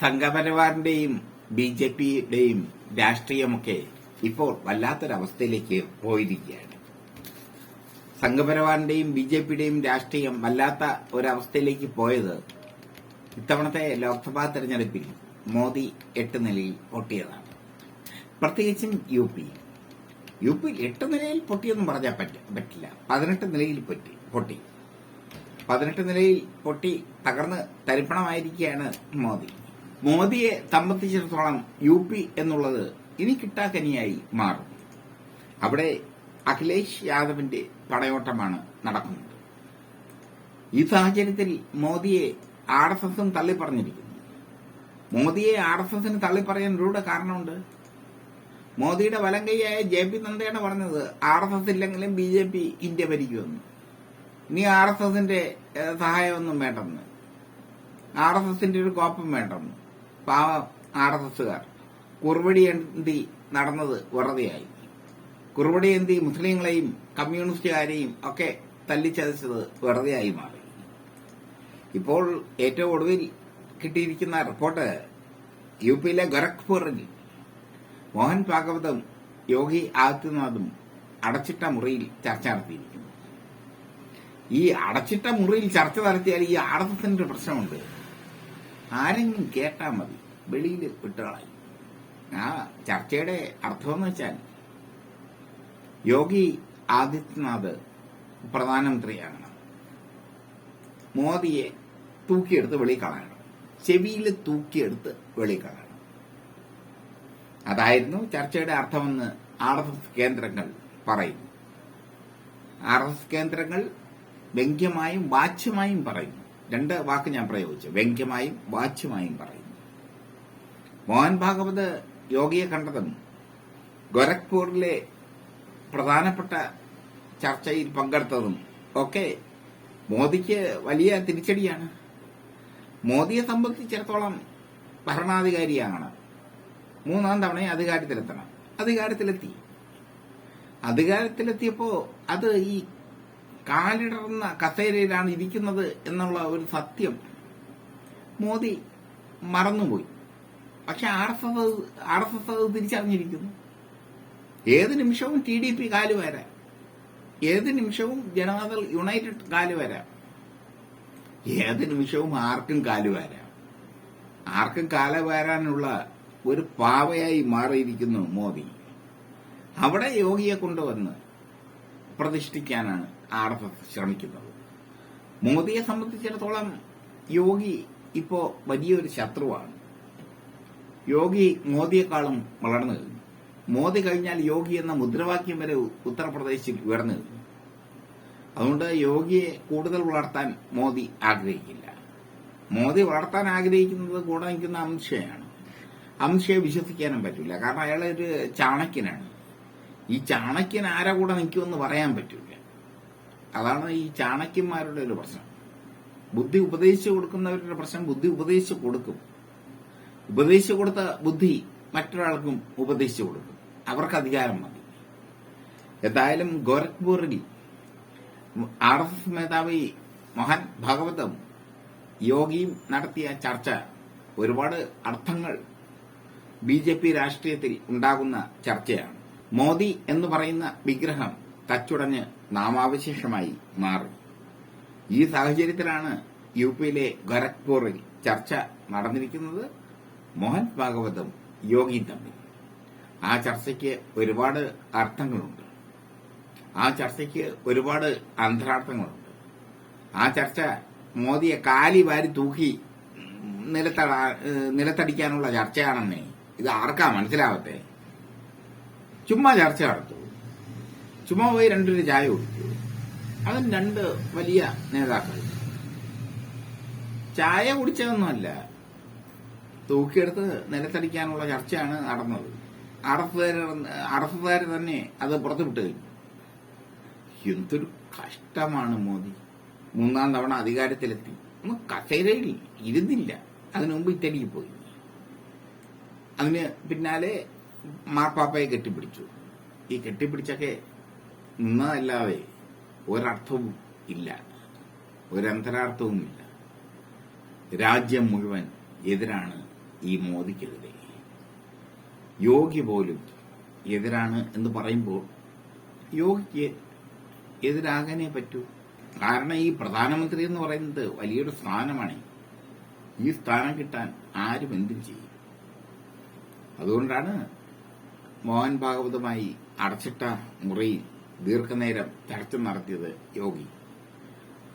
സംഘപരിവാറിന്റെയും B J പിയുടെയും രാഷ്ട്രീയമൊക്കെ ഇപ്പോൾ വല്ലാത്തൊരവസ്ഥയിലേക്ക് പോയിരിക്കുകയാണ്. സംഘപരിവാറിന്റെയും ബി ജെ പിയുടെയും രാഷ്ട്രീയം വല്ലാത്ത ഒരവസ്ഥയിലേക്ക് പോയത് ഇത്തവണത്തെ ലോക്സഭാ തെരഞ്ഞെടുപ്പിൽ മോദി എട്ട് നിലയിൽ പൊട്ടിയതാണ്. പ്രത്യേകിച്ചും യു പി. യു പി എട്ട് നിലയിൽ പൊട്ടിയെന്നും പറഞ്ഞാൽ പറ്റ- പറ്റില്ല. പതിനെട്ട് നിലയിൽ പൊട്ടി പൊട്ടി. പതിനെട്ട് നിലയിൽ പൊട്ടി തകർന്ന് തരിപ്പണമായിരിക്കുകയാണ് മോദി. മോദിയെ സംബന്ധിച്ചിടത്തോളം യു പി എന്നുള്ളത് ഇനി കിട്ടാക്കനിയായി മാറും. അവിടെ അഖിലേഷ് യാദവിന്റെ പടയോട്ടമാണ് നടക്കുന്നത്. ഈ സാഹചര്യത്തിൽ മോദിയെ ആർ എസ് എസും തള്ളിപ്പറഞ്ഞിരിക്കുന്നു. മോദിയെ ആർ എസ് എസിന് തള്ളിപ്പറയാൻ ഒരുപാട് കാരണമുണ്ട്. മോദിയുടെ വലം കൈയായ ജെ പി നന്ദയാണ് പറഞ്ഞത് ആർ എസ് എസ് ഇല്ലെങ്കിലും ബി ജെ പി ഇന്ത്യ ഭരിക്കുമെന്ന്. ഇനി ആർ എസ് എസിന്റെ സഹായമൊന്നും വേണ്ടെന്ന്. ആർ എസ് എസിന്റെ ഒരു കോപ്പം വേണ്ടെന്ന്. പാവം ആർ എസ് നടന്നത് വെറുതെയായി. കുറുവടിയന്തി മുസ്ലിങ്ങളെയും കമ്മ്യൂണിസ്റ്റുകാരെയും ഒക്കെ തല്ലിച്ചതച്ചത് വെറുതെയായി മാറി. ഇപ്പോൾ ഏറ്റവും ഒടുവിൽ കിട്ടിയിരിക്കുന്ന റിപ്പോർട്ട് യു പിയിലെ ഗൊരഖ്പൂറിൽ മോഹൻ ഭാഗവതും യോഗി ആദിത്യനാഥും അടച്ചിട്ട മുറിയിൽ ചർച്ച നടത്തിയിരിക്കുന്നു. ഈ അടച്ചിട്ട മുറിയിൽ ചർച്ച നടത്തിയാൽ ഈ ആർ എസ് എസിന്റെ പ്രശ്നമുണ്ട്. ആരെങ്കിലും കേട്ടാൽ മതി. വെളിയിൽ വിട്ടുകളായി ആ ചർച്ചയുടെ അർത്ഥമെന്ന് വെച്ചാൽ യോഗി ആദിത്യനാഥ് പ്രധാനമന്ത്രിയാണ്. മോദിയെ തൂക്കിയെടുത്ത് വെളി കളയണം. ചെവിയിൽ തൂക്കിയെടുത്ത് വെളി കളയണം. അതായിരുന്നു ചർച്ചയുടെ അർത്ഥമെന്ന് ആർ എസ് എസ് കേന്ദ്രങ്ങൾ പറയുന്നു. ആർ എസ് കേന്ദ്രങ്ങൾ വ്യംഗ്യമായും വാച്യമായും പറയുന്നു. രണ്ട് വാക്ക് ഞാൻ പ്രയോഗിച്ചു. വ്യംഗ്യമായും വാച്യമായും പറയുന്നു. മോഹൻ ഭാഗവത് യോഗിയെ കണ്ടതും ഗോരഖ്പൂരിലെ പ്രധാനപ്പെട്ട ചർച്ചയിൽ പങ്കെടുത്തതും ഒക്കെ മോദിക്ക് വലിയ തിരിച്ചടിയാണ്. മോദിയെ സംബന്ധിച്ചിടത്തോളം ഭരണാധികാരിയാണ്. മൂന്നാം തവണ അധികാരത്തിലെത്തണം. അധികാരത്തിലെത്തി. അധികാരത്തിലെത്തിയപ്പോ അത് ഈ കാലിടർന്ന കസേരയിലാണ് ഇരിക്കുന്നത് എന്നുള്ള ഒരു സത്യം മോദി മറന്നുപോയി. പക്ഷെ R S S R S S അത് തിരിച്ചറിഞ്ഞിരിക്കുന്നു. ഏത് നിമിഷവും ടി ഡി പി കാൽ വരാം ഏത് നിമിഷവും ജനതാദൾ യുണൈറ്റഡ് കാൽ വരാം ഏത് നിമിഷവും ആർക്കും കാൽ വരാം. ആർക്കും കാല വരാനുള്ള ഒരു പാവയായി മാറിയിരിക്കുന്നു മോദി. അവിടെ യോഗിയെ കൊണ്ടുവന്ന് പ്രതിഷ്ഠിക്കാനാണ് ആർ എസ് എസ് ശ്രമിക്കുന്നത്. മോദിയെ സംബന്ധിച്ചിടത്തോളം യോഗി ഇപ്പോ വലിയൊരു ശത്രുവാണ്. യോഗി മോദിയെക്കാളും വളർന്നു കഴിഞ്ഞു മോദി കഴിഞ്ഞാൽ യോഗി എന്ന മുദ്രാവാക്യം വരെ ഉത്തർപ്രദേശിൽ ഉയർന്നു കഴിഞ്ഞു അതുകൊണ്ട് യോഗിയെ കൂടുതൽ വളർത്താൻ മോദി ആഗ്രഹിക്കില്ല. മോദി വളർത്താൻ ആഗ്രഹിക്കുന്നത് കൂടെ നിൽക്കുന്ന അംശയാണ് അംശയെ വിശ്വസിക്കാനും പറ്റില്ല കാരണം അയാൾ ഒരു ചാണക്യനാണ്. ഈ ചാണക്യൻ ആരെ കൂടെ നിൽക്കുമെന്ന് പറയാൻ പറ്റില്ല അതാണ് ഈ ചാണക്യന്മാരുടെ ഒരു പ്രശ്നം. ബുദ്ധി ഉപദേശിച്ചു കൊടുക്കുന്നവരുടെ പ്രശ്നം ബുദ്ധി ഉപദേശിച്ചു കൊടുക്കും. ഉപദേശിച്ചു കൊടുത്ത ബുദ്ധി മറ്റൊരാൾക്കും ഉപദേശിച്ചു കൊടുക്കും. അവർക്ക് അധികാരം മതി. എന്തായാലും ഗോരഖ്പൂരിൽ ആർ എസ് എസ് മേധാവി മോഹൻ ഭാഗവതം യോഗിയും നടത്തിയ ചർച്ച ഒരുപാട് അർത്ഥങ്ങൾ ബി ജെ പി രാഷ്ട്രീയത്തിൽ ഉണ്ടാകുന്ന ചർച്ചയാണ്. മോദി എന്ന് പറയുന്ന വിഗ്രഹം തച്ചുടഞ്ഞ് നാമാവശേഷമായി മാറും. ഈ സാഹചര്യത്തിലാണ് യു പിയിലെ ഗൊരഖ്പൂറിൽ ചർച്ച നടന്നിരിക്കുന്നത് മോഹൻ ഭാഗവതും യോഗിയും തമ്മിൽ. ആ ചർച്ചയ്ക്ക് ഒരുപാട് അർത്ഥങ്ങളുണ്ട്. ആ ചർച്ചയ്ക്ക് ഒരുപാട് അന്തരാർത്ഥങ്ങളുണ്ട്. ആ ചർച്ച മോദിയെ കാലി വാരി തൂക്കി നിലത്തട നിലത്തടിക്കാനുള്ള ചർച്ചയാണെന്നേ ഇത് ആർക്കാ മനസ്സിലാവത്തെ? ചുമ്മാ ചർച്ച നടത്തൂ. ചുമ്മാ പോയി രണ്ടുപേര് ചായ കുടിച്ചു. അതും രണ്ട് വലിയ നേതാക്കൾ. ചായ കുടിച്ചതൊന്നുമല്ല. തൂക്കിയെടുത്ത് നിലത്തടിക്കാനുള്ള ചർച്ചയാണ് നടന്നത്. അറഫുകാർ തന്നെ അത് പുറത്തുവിട്ട് കഴിഞ്ഞു. എന്തൊരു കഷ്ടമാണ് മോദി. മൂന്നാം തവണ അധികാരത്തിലെത്തി. ഒന്ന് കസേരയിൽ ഇരുന്നില്ല. അതിനു മുമ്പ് ഇറ്റലിക്ക് പോയി. അതിന് പിന്നാലെ മാർപ്പാപ്പയെ കെട്ടിപ്പിടിച്ചു. ഈ കെട്ടിപ്പിടിച്ചൊക്കെ നിന്നതല്ലാതെ ഒരർത്ഥവും ഇല്ല. ഒരന്തരാർത്ഥവുമില്ല. രാജ്യം മുഴുവൻ എതിരാണ് ഈ മോദിക്കെതിരെ. യോഗി പോലും എതിരാണ് എന്ന് പറയുമ്പോൾ യോഗിക്ക് എതിരാകാനേ പറ്റൂ. കാരണം ഈ പ്രധാനമന്ത്രി എന്ന് പറയുന്നത് വലിയൊരു സ്ഥാനമാണ്. ഈ സ്ഥാനം കിട്ടാൻ ആരും എന്തും ചെയ്യും. അതുകൊണ്ടാണ് മോഹൻ ഭാഗവതമായി അടച്ചിട്ട മുറിയിൽ ദീർഘനേരം ചർച്ച നടത്തിയത് യോഗി.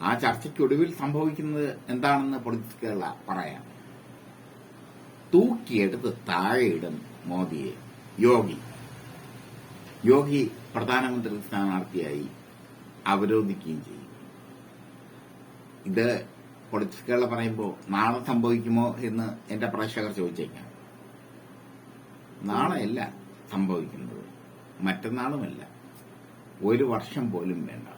ആ ചർച്ചയ്ക്കൊടുവിൽ സംഭവിക്കുന്നത് എന്താണെന്ന് പൊളിറ്റിക്സ് കേരള പറയാം. തൂക്കിയെടുത്ത് താഴെയിടും മോദിയെ. യോഗി. യോഗി പ്രധാനമന്ത്രി സ്ഥാനാർത്ഥിയായി അവരോധിക്കുകയും ചെയ്യും. ഇത് പൊളിറ്റിക്സ് കേരള പറയുമ്പോൾ നാളെ സംഭവിക്കുമോ എന്ന് എന്റെ പ്രേക്ഷകർ ചോദിച്ചേക്കാം. നാളെയല്ല സംഭവിക്കുന്നത്. മറ്റന്നാളുമല്ല. ഒരു വർഷം പോലും വേണ്ട.